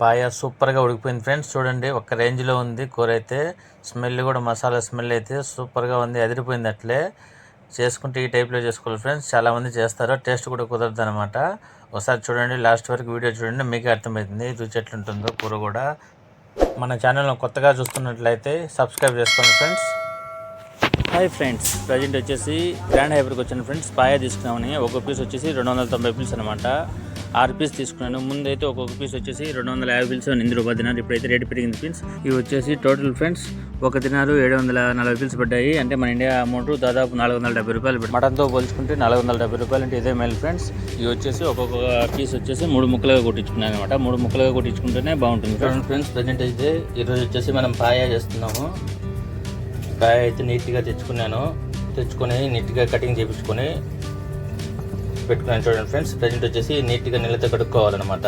పాయ సూపర్గా ఉడికిపోయింది ఫ్రెండ్స్. చూడండి ఒక రేంజ్లో ఉంది. కూర అయితే స్మెల్ కూడా మసాలా స్మెల్ అయితే సూపర్గా ఉంది. అదిరిపోయింది అట్లే. చేసుకుంటే ఈ టైప్లో చేసుకోవాలి ఫ్రెండ్స్. చాలామంది చేస్తారు. టేస్ట్ కూడా కుదరదు అనమాట ఒకసారి చూడండి లాస్ట్ వరకు వీడియో చూడండి మీకు అర్థమవుతుంది. రుచి ఎట్లుంటుందో కూర కూడా. మన ఛానల్ను కొత్తగా చూస్తున్నట్లయితే సబ్స్క్రైబ్ చేసుకోండి ఫ్రెండ్స్. Hi friends. ప్రజెంట్ వచ్చేసి గ్రాండ్ హైబర్కి వచ్చిన ఫ్రెండ్స్. పాయ తీసుకున్నామని ఒక పీస్ వచ్చేసి రెండు వందల తొంభై పీస్ అనమాట ఆరు పీస్ తీసుకున్నాను. ముందైతే ఒక్కొక్క పీస్ వచ్చేసి రెండు వందల యాభై పీల్స్ ఎనిమిది రూపాయలు తినారు ఇప్పుడైతే రేటు పెరిగింది ఫ్రెండ్స్ ఇవి వచ్చేసి టోటల్ ఫ్రెండ్స్ ఒక తినారు ఏడు వందల నలభై పీల్స్ పడ్డాయి. అంటే మన ఇండియా అమౌంట్ దాదాపు నాలుగు వందల డెబ్బై రూపాయలు మటన్తో పోల్చుకుంటే నాలుగు వందల డెబ్బై రూపాయలు అంటే ఇదే మెయిల్ ఫ్రెండ్స్ ఇవి వచ్చేసి ఒక్కొక్క పీస్ వచ్చేసి మూడు ముక్కలుగా కొట్టించుకున్నాను అనమాట మూడు ముక్కలుగా కొట్టించుకుంటేనే బాగుంటుంది ఫ్రెండ్స్ ప్రజెంట్ అయితే ఈరోజు వచ్చేసి మనం పాయ చేస్తున్నాము. కాయ అయితే నీట్గా తెచ్చుకున్నాను. తెచ్చుకొని నీట్గా కటింగ్ చేయించుకొని పెట్టుకున్నాను చూడండి ఫ్రెండ్స్ ప్రజెంట్ వచ్చేసి నీట్గా నీళ్ళతో కడుక్కోవాలన్నమాట.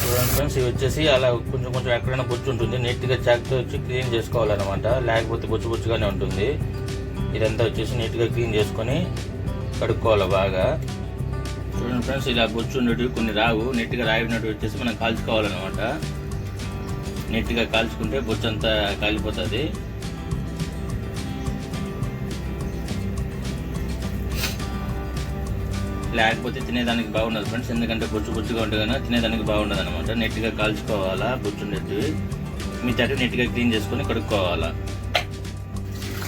చూడండి ఫ్రెండ్స్ ఇవి వచ్చేసి అలా కొంచెం కొంచెం ఎక్కడైనా బొచ్చు ఉంటుంది. నీట్గా చాక్తో వచ్చి క్లీన్ చేసుకోవాలన్నమాట. లేకపోతే బొచ్చు బొచ్చుగానే ఉంటుంది. ఇదంతా వచ్చేసి నీట్గా క్లీన్ చేసుకొని కడుక్కోవాలి బాగా. చూడండి ఫ్రెండ్స్ ఇలా బొచ్చు ఉండేవి కొన్ని రావు. నీట్గా రాయినట్టు వచ్చేసి మనం కాల్చుకోవాలన్నమాట. నీట్గా కాల్చుకుంటే బొచ్చు అంతా కాలిపోతుంది. లేకపోతే తినేదానికి బాగుండదు ఫ్రెండ్స్. ఎందుకంటే బొచ్చు బొచ్చుగా ఉంటే తినేదానికి బాగుండదు అనమాట నీట్గా కాల్చుకోవాలా బొచ్చు ఉండేటివి మీ తట్టు నీట్గా క్లీన్ చేసుకొని కడుక్కోవాలా.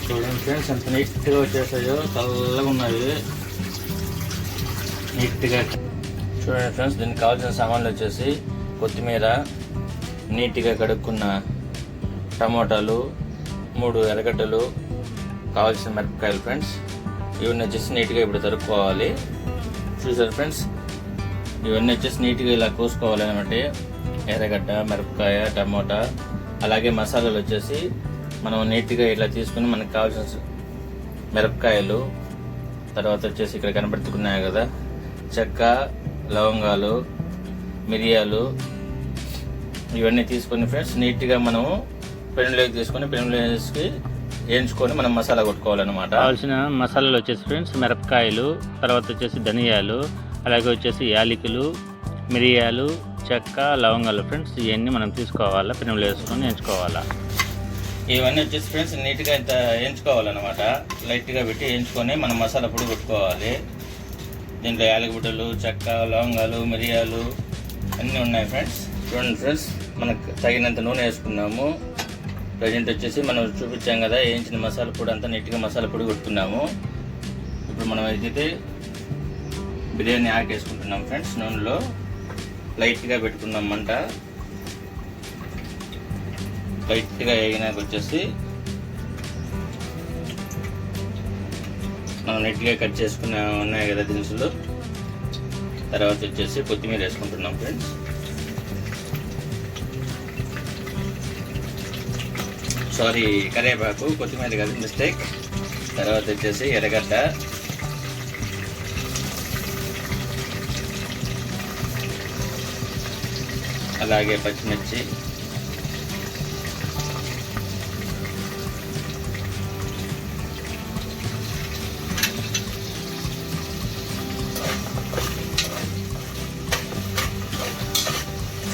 చూడండి ఫ్రెండ్స్ ఎంత నీట్గా వచ్చేసాయో చల్లగా ఉన్నాయి. నీట్గా చూడండి ఫ్రెండ్స్ దీనికి కావాల్సిన సామాన్లు వచ్చేసి కొత్తిమీర నీట్గా కడుక్కున్న టమోటాలు మూడు ఎర్రగడ్డలు కావాల్సిన మిరపకాయలు ఫ్రెండ్స్. ఇవన్నీ వచ్చేసి నీట్గా ఇప్పుడు తరుక్కోవాలి. చూసారు ఫ్రెండ్స్? ఇవన్నీ వచ్చేసి నీట్గా ఇలా కోసుకోవాలి అంటే ఎర్రగడ్డ మిరపకాయ టమోటా అలాగే మసాలాలు వచ్చేసి మనం నీట్గా ఇలా తీసుకుని మనకు కావాల్సిన మిరపకాయలు తర్వాత వచ్చేసి ఇక్కడ కనబడుతున్నాయి కదా చెక్క లవంగాలు మిరియాలు ఇవన్నీ తీసుకొని ఫ్రెండ్స్ నీట్గా మనము పెనులోకి తీసుకొని పెనులోకి వేయించుకొని మనం మసాలా కొట్టుకోవాలన్నమాట. కావాల్సిన మసాలాలు వచ్చేసి ఫ్రెండ్స్ మిరపకాయలు తర్వాత వచ్చేసి ధనియాలు అలాగే వచ్చేసి యాలకులు మిరియాలు చెక్క లవంగాలు ఫ్రెండ్స్ ఇవన్నీ మనం తీసుకోవాలా పెనులు వేసుకొని వేయించుకోవాలా? ఇవన్నీ వచ్చేసి ఫ్రెండ్స్ నీట్గా ఇంత వేయించుకోవాలన్నమాట. లైట్గా పెట్టి వేయించుకొని మనం మసాలా పొడి కొట్టుకోవాలి. దీంట్లో యాలకుబుడ్డలు చెక్క లవంగాలు మిరియాలు అన్నీ ఉన్నాయి ఫ్రెండ్స్. చూడండి ఫ్రెండ్స్ మనకు తగినంత నూనె వేసుకున్నాము. ప్రజెంట్ వచ్చేసి మనం చూపించాం కదా వేయించిన మసాలా పొడి అంతా నీట్గా మసాలా పొడి కొట్టుకున్నాము. ఇప్పుడు మనం అయితే బిర్యానీ ఆకు వేసుకుంటున్నాం ఫ్రెండ్స్ నూనెలో లైట్గా పెట్టుకున్నాం మంట. లైట్గా వేగినాక వచ్చేసి మనం నీట్గా కట్ చేసుకున్న ఉన్నాయి కదా దినుసులు. తర్వాత వచ్చేసి కొత్తిమీర వేసుకుంటున్నాం ఫ్రెండ్స్. సారీ కరేపాకు కొత్తిమీర కాదు మిస్టేక్ తర్వాత వచ్చేసి ఎర్రగడ్డ. అలాగే పచ్చిమిర్చి.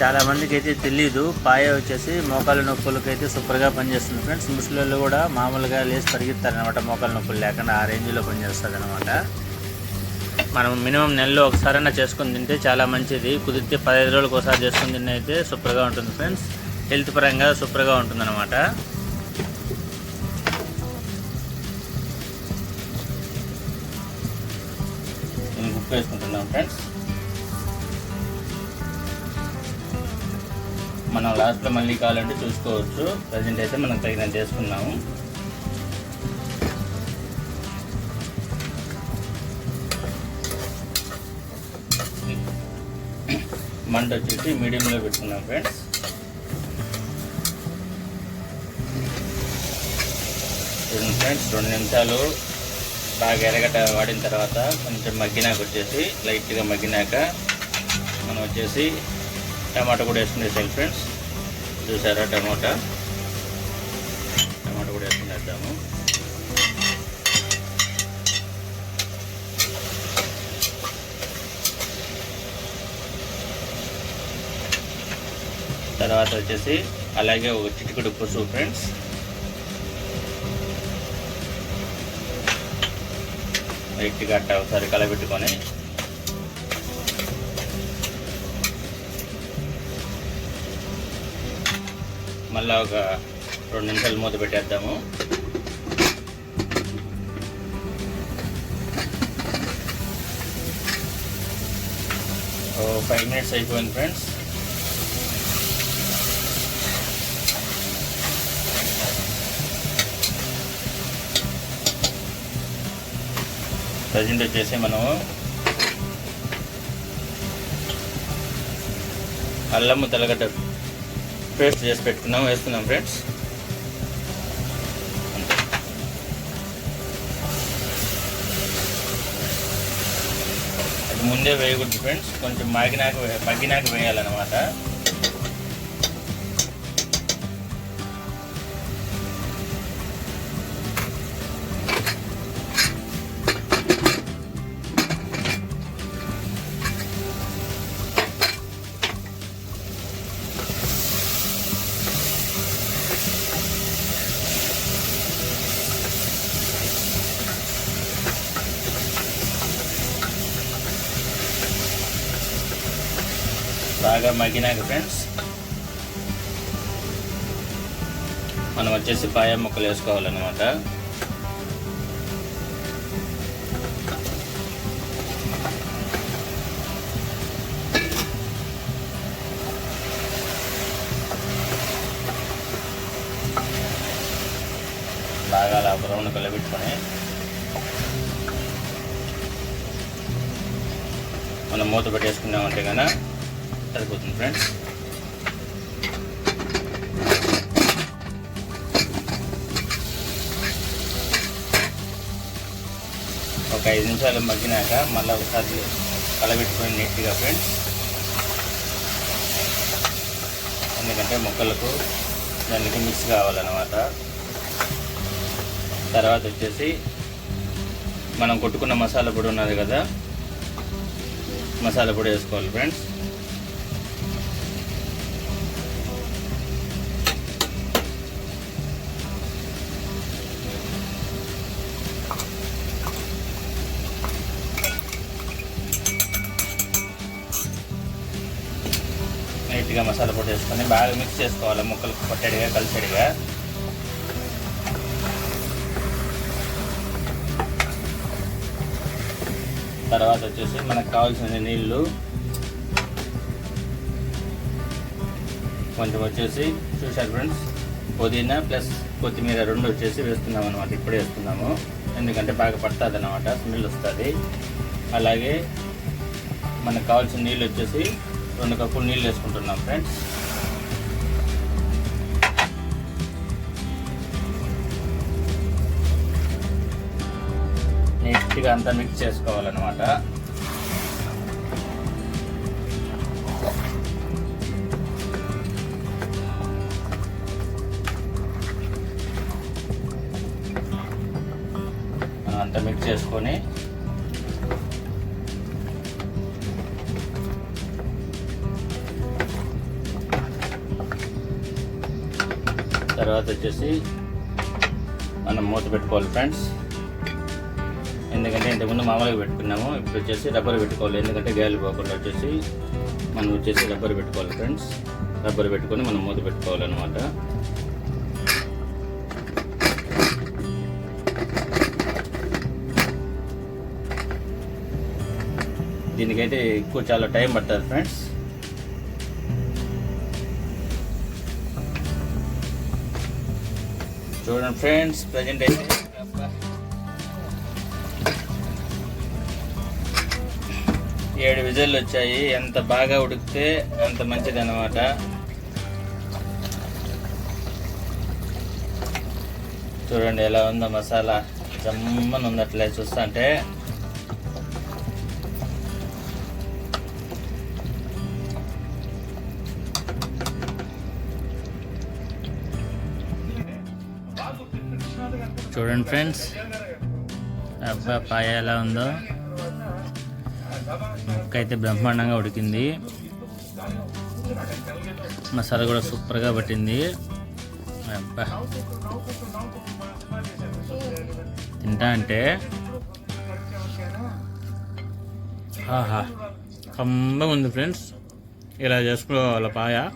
చాలా మందికి అయితే తెలియదు పాయ వచ్చేసి మోకాళ్ళ నొప్పులకి అయితే సూపర్గా పనిచేస్తుంది ఫ్రెండ్స్. ముసలిళ్ళు కూడా మామూలుగా లేచి పరిగెత్తారనమాట మోకాళ్ళ నొప్పులు లేకుండా ఆ రేంజ్లో పనిచేస్తుంది అనమాట మనం మినిమం నెలలో ఒకసారైనా చేసుకుని తింటే చాలా మంచిది. కుదిరితే పదహైదు రోజులకు ఒకసారి చేసుకుని తిన్న అయితే సూపర్గా ఉంటుంది ఫ్రెండ్స్. హెల్త్ పరంగా సూపర్గా ఉంటుంది అనమాట ఉప్పు వేసుకుంటున్నాం ఫ్రెండ్స్. మనం లాస్ట్లో మళ్ళీ కావాలంటే చూసుకోవచ్చు. ప్రజెంట్ అయితే మనం తగినంత చేసుకున్నాము. మంట వచ్చేసి మీడియంలో పెట్టుకున్నాం ఫ్రెండ్స్. చూడండి ఫ్రెండ్స్ రెండు నిమిషాలు బాగా ఎరగట వాడిన తర్వాత కొంచెం మగ్గినాక వచ్చేసి లైట్గా మగ్గినాక మనం వచ్చేసి టమాటా కూడా వేసుకునేసాం ఫ్రెండ్స్. చూసారా టమాటా? టమాటా కూడా వేసుకునేద్దాము తర్వాత వచ్చేసి అలాగే ఒక చిటికడు పసుపు ఫ్రెండ్స్. గట్టిగా అట్ట ఒకసారి కలబెట్టుకొని మళ్ళీ ఒక రెండు నిమిషాలు మూత పెట్టేద్దాము. ఫైవ్ మినిట్స్ అయిపోయింది ఫ్రెండ్స్. ప్రజెంట్ వచ్చేసి మనము అల్లము తెల్లగడ్డ పేస్ట్ చేసి పెట్టుకున్నాం వేస్తున్నాం ఫ్రెండ్స్. అది ముందే వేయకూడదు ఫ్రెండ్స్. కొంచెం మగ్గినాక మగ్గినాక వేయాలన్నమాట. బాగా మగ్గినాక ఫ్రెండ్స్ మనం వచ్చేసి పాయ ముక్కలు వేసుకోవాలన్నమాట. బాగా అలా బ్రౌన్ కలబెట్టుకొని మనం మూత పెట్టేసుకున్నామంటే కనుక సరిపోతుంది ఫ్రెండ్స్ ఒక ఐదు నిమిషాలు మగ్గినాక మళ్ళీ ఒకసారి కలబెట్టుకొని నీట్గా ఫ్రెండ్స్ ఎందుకంటే మొక్కలకు దానికి మిక్స్ కావాలన్నమాట. తర్వాత వచ్చేసి మనం కొట్టుకున్న మసాలా పొడి ఉన్నది కదా మసాలా పొడి వేసుకోవాలి ఫ్రెండ్స్ లైట్గా మసాలా పొడి వేసుకొని బాగా మిక్స్ చేసుకోవాలి. ముక్కలు కొట్టడిగా కలిసేడిగా. తర్వాత వచ్చేసి మనకు కావాల్సిన నీళ్ళు కొంచెం వచ్చేసి చూశారు ఫ్రెండ్స్ పుదీనా ప్లస్ కొత్తిమీర రెండు వచ్చేసి వేస్తున్నాం అనమాట ఇప్పుడే వేస్తున్నాము. ఎందుకంటే బాగా పడుతుంది అనమాట స్మెల్ వస్తుంది. అలాగే మనకు కావాల్సిన నీళ్ళు వచ్చేసి రెండు కప్పులు నీళ్ళు వేసుకుంటున్నాం ఫ్రెండ్స్ నీట్గా అంతా మిక్స్ చేసుకోవాలన్నమాట. అంతా మిక్స్ చేసుకొని తర్వాత వచ్చేసి మనం మూత పెట్టుకోవాలి ఫ్రెండ్స్. ఎందుకంటే ఇంతకుముందు మామూలుగా పెట్టుకున్నాము ఇప్పుడు వచ్చేసి రబ్బర్ పెట్టుకోవాలి. ఎందుకంటే గాలి పోకుండా వచ్చేసి మనం వచ్చేసి రబ్బర్ పెట్టుకోవాలి ఫ్రెండ్స్. రబ్బర్ పెట్టుకొని మనం మూత పెట్టుకోవాలన్నమాట. దీనికైతే ఎక్కువ చాలా టైం పడుతుంది ఫ్రెండ్స్. చూడండి ఫ్రెండ్స్ ప్రజెంట్ అయితే. ఏడు విజల్లు వచ్చాయి. ఎంత బాగా ఉడికితే అంత మంచిది అనమాట చూడండి ఎలా ఉందో మసాలా. జమ్మని ఉంది అట్లా చూస్తుంటే చూడండి ఫ్రెండ్స్ అబ్బా పాయ ఎలా ఉందో. ముక్కైతే బ్రహ్మాండంగా ఉడికింది. మసాలా కూడా సూపర్గా పట్టింది. అబ్బా. తింటా అంటే. ఆహా. కమ్మగా ఉంది ఫ్రెండ్స్. ఇలా చేసుకోవాలి పాయ?